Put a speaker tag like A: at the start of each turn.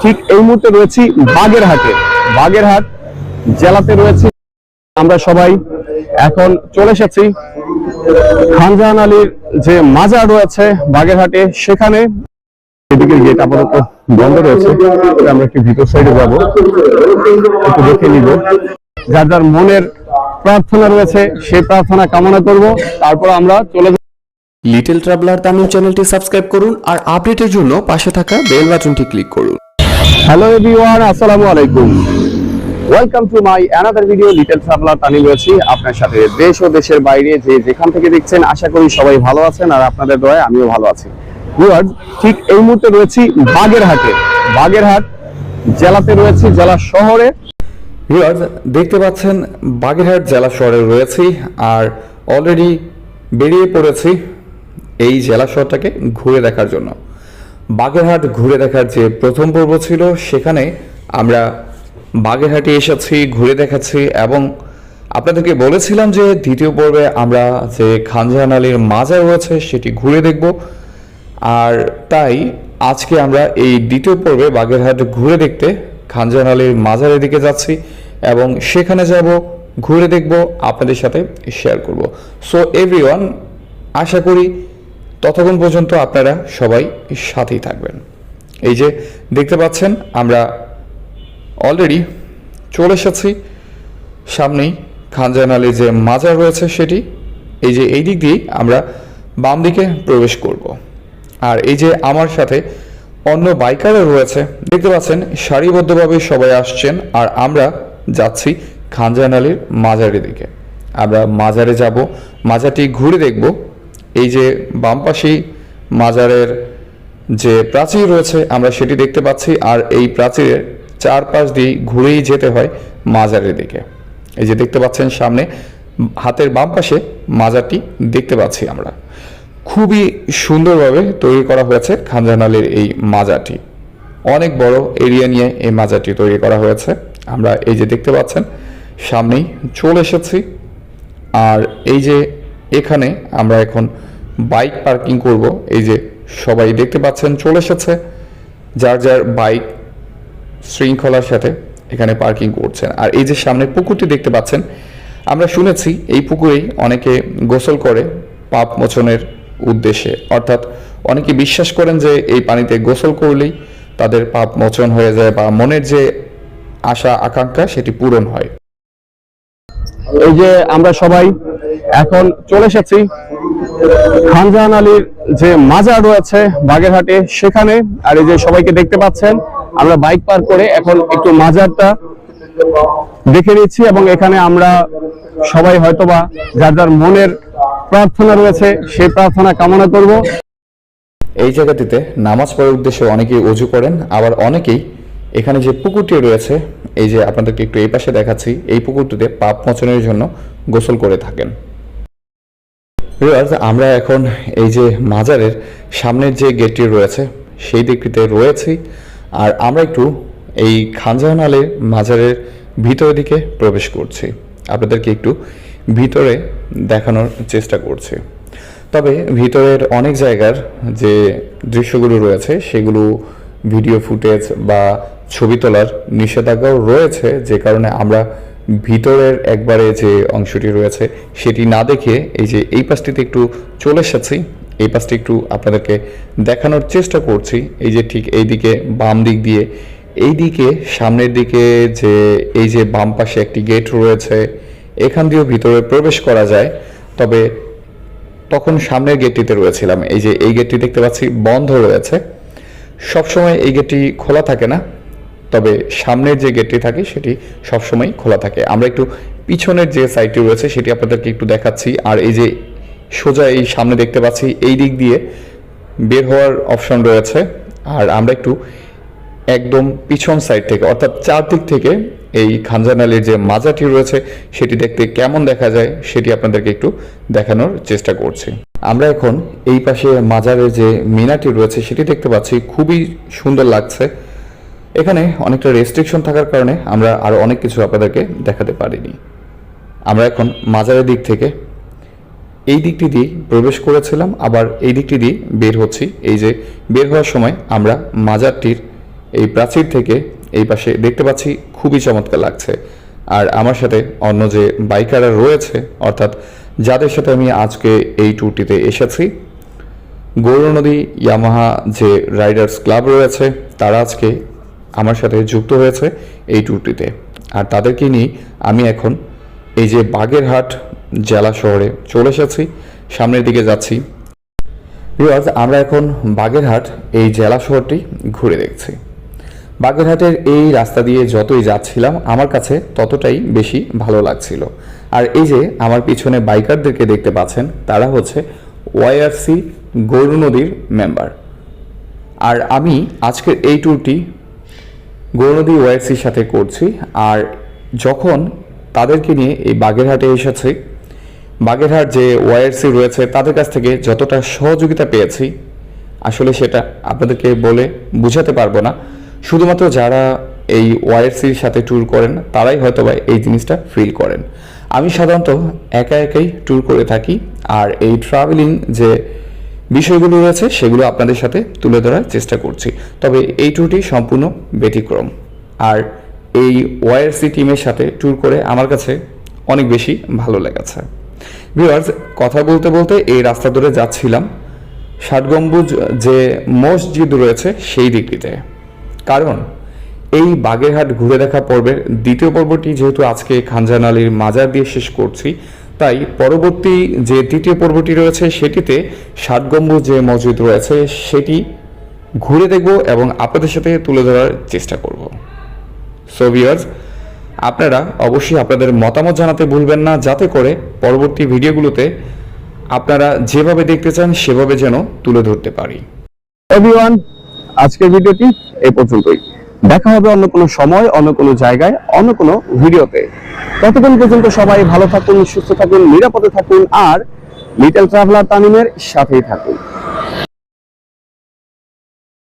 A: ঠিক এই মুহূর্তে রয়েছি বাগেরহাটে। বাগেরহাট জেলাতে রয়েছি। আমরা সবাই এখন চলে এসেছি। খানজাহান আলীর যে মাজার রয়েছে বাগেরহাটে, সেখানে এদিকে গেট আপাতত বন্ধ রয়েছে। আমরা একটু ভিতর সাইডে যাব। একটু দেখে নিব। যার যার মনের প্রার্থনা রয়েছে সেই প্রার্থনা কামনা করব। তারপর আমরা চলে যাব।
B: লিটল ট্রাভেলার তামিল চ্যানেলটি সাবস্ক্রাইব করুন আর আপডেটের জন্য পাশে থাকা বেল বাটনটি ক্লিক করুন।
A: হ্যালো এভরিওয়ান আসসালামু আলাইকুম। Welcome to my another video little traveller Tani রয়েছি। আপনার সাথে দেশ ও দেশের বাইরে যে যেখান থেকে দেখছেন আশা করি সবাই ভালো আছেন আর আপনাদের দয়ায় আমিও ভালো আছি। ভিউয়ার্স ঠিক এই মুহূর্তে রয়েছি বাগেরহাটে। বাগেরহাট জেলাতে রয়েছি জেলা শহরে।
B: ভিউয়ার্স দেখতে পাচ্ছেন বাগেরহাট জেলা শহরে রয়েছি আর অলরেডি বেরিয়ে পড়েছি। এই জেলা শহরটাকে ঘুরে দেখার জন্য। বাগেরহাট ঘুরে দেখার যে প্রথম পর্ব ছিল, সেখানে আমরা বাগেরহাটে এসেছি, ঘুরে দেখাচ্ছি এবং আপনাদেরকে বলেছিলাম যে দ্বিতীয় পর্বে আমরা যে খানজাহান আলীর মাজার রয়েছে, সেটি ঘুরে দেখব। আর তাই আজকে আমরা এই দ্বিতীয় পর্বে বাগেরহাট ঘুরে দেখতে খানজাহান আলীর মাজারের দিকে যাচ্ছি এবং সেখানে যাব, ঘুরে দেখব, আপনাদের সাথে শেয়ার করব। সো এভরিওয়ান আশা করি ততক্ষণ পর্যন্ত আপনারা সবাই সাথেই থাকবেন। এই যে দেখতে পাচ্ছেন, আমরা অলরেডি চলে এসেছি। সামনেই খানজাহান আলীর যে মাজার রয়েছে সেটি, এই যে এই দিক দিয়েই আমরা বাম দিকে প্রবেশ করব। আর এই যে আমার সাথে অন্য বাইকারও রয়েছে, দেখতে পাচ্ছেন, সারিবদ্ধভাবে সবাই আসছেন আর আমরা যাচ্ছি খানজাহান আলীর মাজারের দিকে। আমরা মাজারে যাব, মাজারটি ঘুরে দেখব। এই যে বাম পাশেই মাজারের যে প্রাচীর রয়েছে, আমরা সেটি দেখতে পাচ্ছি। আর এই প্রাচীরের চারপাশ দিয়ে ঘুরেই যেতে হয় মাজারের দিকে। এই যে দেখতে পাচ্ছেন সামনে, হাতের বাম পাশে মাজারটি দেখতে পাচ্ছি আমরা। খুবই সুন্দরভাবে তৈরি করা হয়েছে খানজাহান আলীর এই মাজারটি। অনেক বড় এরিয়া নিয়ে এই মাজারটি তৈরি করা হয়েছে। আমরা এই যে দেখতে পাচ্ছেন, সামনেই চলে এসেছি। আর এই যে এখানে আমরা এখন বাইক পার্কিং করব। এই যে সবাই দেখতে পাচ্ছেন চলে এসেছে। যার যার বাইক শৃঙ্খলার সাথে এখানে পার্কিং করছেন। আর এই যে সামনে পুকুরটি দেখতে পাচ্ছেন, আমরা শুনেছি এই পুকুরেই অনেকে গোসল করে পাপ মোচনের উদ্দেশ্যে। অর্থাৎ অনেকে বিশ্বাস করেন যে এই পানিতে গোসল করলেই তাদের পাপ মোচন হয়ে যায় বা মনের যে আশা, আকাঙ্ক্ষা সেটি পূরণ হয়।
A: এই যে আমরা সবাই এখন চলে এসেছি খানজাহান আলীর যে মাজার রয়েছে বাগেরহাটে, সেখানে। আর এই যে সবাইকে দেখতে পাচ্ছেন, আমরা বাইক পার করে এখন একটু মাজারটা দেখে নিচ্ছি এবং এখানে আমরা সবাই হয়তোবা যার যার মনের প্রার্থনা রয়েছে সেই প্রার্থনা কামনা করব।
B: এই জায়গাটিতে নামাজ পড়ার উদ্দেশ্যে অনেকেই অজু করেন, আবার অনেকেই এখানে যে পুকুরটি রয়েছে এই যে আপনাদেরকে একটু এই পাশে দেখাচ্ছি, এই পুকুরটিতে পাপ মোচনের জন্য গোসল করে থাকেন। আমরা এখন এই যে মাজারের সামনের যে গেটটি রয়েছে, সেই দিকটিতে রয়েছি। আর আমরা একটু এই খানজাহান আলীর মাজারের ভিতরের দিকে প্রবেশ করছি। আপনাদেরকে একটু ভিতরে দেখানোর চেষ্টা করছি। তবে ভিতরের অনেক জায়গার যে দৃশ্যগুলো রয়েছে, সেগুলো ভিডিও ফুটেজ বা ছবি তোলার নিষেধাজ্ঞাও রয়েছে, যে কারণে আমরা ভিতরের একবারে যে অংশটি রয়েছে সেটি না দেখে এই যে এই পাশটিতে একটু চলে এসেছি, এই পাশটি একটু আপনাদেরকে দেখানোর চেষ্টা করছি। এই যে ঠিক এই দিকে বাম দিক দিয়ে, এই দিকে সামনের দিকে যে এই যে বাম পাশে একটি গেট রয়েছে, এখান দিয়েও ভিতরে প্রবেশ করা যায়। তবে তখন সামনের গেটটিতে রয়েছিলাম। এই যে এই গেটটি দেখতে পাচ্ছি বন্ধ রয়েছে। সবসময় এই গেটটি খোলা থাকে না। তবে সামনের যে গেটটি থাকে সেটি সবসময় খোলা থাকে। আমরা একটু পিছনের যে সাইডটি রয়েছে সেটি আপনাদেরকে একটু দেখাচ্ছি। আর এই যে সোজা এই সামনে দেখতে পাচ্ছি, এই দিক দিয়ে বের হওয়ার অপশন রয়েছে। আর আমরা একটু একদম পিছন সাইড থেকে, অর্থাৎ চারদিক থেকে এই খানজান আলীর যে মাজাটি রয়েছে, সেটি দেখতে কেমন দেখা যায় সেটি আপনাদেরকে একটু দেখানোর চেষ্টা করছি। আমরা এখন এই পাশে মাজারের যে মিনাটি রয়েছে, সেটি দেখতে পাচ্ছি। খুবই সুন্দর লাগছে। এখানে অনেকটা রেস্ট্রিকশন থাকার কারণে আমরা আরও অনেক কিছু আপনাদেরকে দেখাতে পারিনি। আমরা এখন মাজারের দিক থেকে এই দিকটি দিয়ে প্রবেশ করেছিলাম, আবার এই দিকটি দিয়ে বের হচ্ছি। এই যে বের হওয়ার সময় আমরা মাজারটির এই প্রাচীর থেকে এই পাশে দেখতে পাচ্ছি, খুবই চমৎকার লাগছে। আর আমার সাথে অন্য যে বাইকাররা রয়েছে, অর্থাৎ যাদের সাথে আমি আজকে এই ট্যুরটিতে এসেছি গৌরনদী ইয়ামাহা যে রাইডার্স ক্লাব রয়েছে, তারা আজকে আমার সাথে যুক্ত হয়েছে এই ট্যুরটিতে আর তাদেরকে নিয়ে আমি এখন এই যে বাগেরহাট জেলা শহরে চলে এসেছি, সামনের দিকে যাচ্ছি। ভিউয়ার্স, আমরা এখন বাগেরহাট এই জেলা শহরটি ঘুরে দেখছি। বাগেরহাটের এই রাস্তা দিয়ে যতই যাচ্ছিলাম, আমার কাছে ততটাই বেশি ভালো লাগছিল। আর এই যে আমার পিছনে বাইকারদেরকে দেখতে পাচ্ছেন, তারা হচ্ছে ওয়াইআরসি গৌর নদীর মেম্বার আর আমি আজকের এই ট্যুরটি গৌরনদী ওয়াইআরসির সাথে করছি। আর যখন তাদেরকে নিয়ে এই বাগেরহাটে এসেছি, বাগেরহাট যে ওয়াইআরসি রয়েছে, তাদের কাছ থেকে যতটা সহযোগিতা পেয়েছি, আসলে সেটা আপনাদেরকে বলে বুঝাতে পারব না। শুধুমাত্র যারা এই ওয়াইআরসির সাথে ট্যুর করেন, তারাই হয়তো বা এই জিনিসটা ফিল করেন। আমি সাধারণত একা একাই ট্যুর করে থাকি। আর এই ট্রাভেলিং যে বিষয়গুলো রয়েছে, সেগুলো আপনাদের সাথে তুলে ধরার চেষ্টা করছি। তবে এই ট্যুরটি সম্পূর্ণ ব্যতিক্রম। আর এই ওয়াইআরসি টিমের সাথে ট্যুর করে আমার কাছে অনেক বেশি ভালো লেগেছে। ভিউয়ার্স কথা বলতে বলতে এই রাস্তা ধরে যাচ্ছিলাম। ষাট গম্বুজ যে মসজিদ রয়েছে, সেই দিকটিতে। কারণ এই বাগেরহাট ঘুরে দেখা পর্বের দ্বিতীয় পর্বটি যেহেতু আজকে খানজান আলীর মাজার দিয়ে শেষ করছি তাই পরবর্তী যে তৃতীয় পর্বটি রয়েছে সেটিতে ষাট গম্বুজ যে মসজিদ রয়েছে সেটি ঘুরে দেখব এবং আপনাদের সাথে তুলে ধরার চেষ্টা করব। সো আপনারা অবশ্যই আপনাদের মতামত জানাতে ভুলবেন না, যাতে করে পরবর্তী ভিডিওগুলোতে আপনারা যেভাবে দেখতে চান সেভাবে যেন তুলে ধরতে পারি।
A: এভরিওয়ান আজকের ভিডিওটি এই পর্যন্তই। দেখা হবে অন্য কোনো সময়, অন্য কোনো জায়গায়, অন্য কোনো ভিডিওতে। ততক্ষণ পর্যন্ত সবাই ভালো থাকুন, সুস্থ থাকুন, নিরাপদে থাকুন, আর লিটল ট্রাভেলার তামিমের সাথেই থাকুন।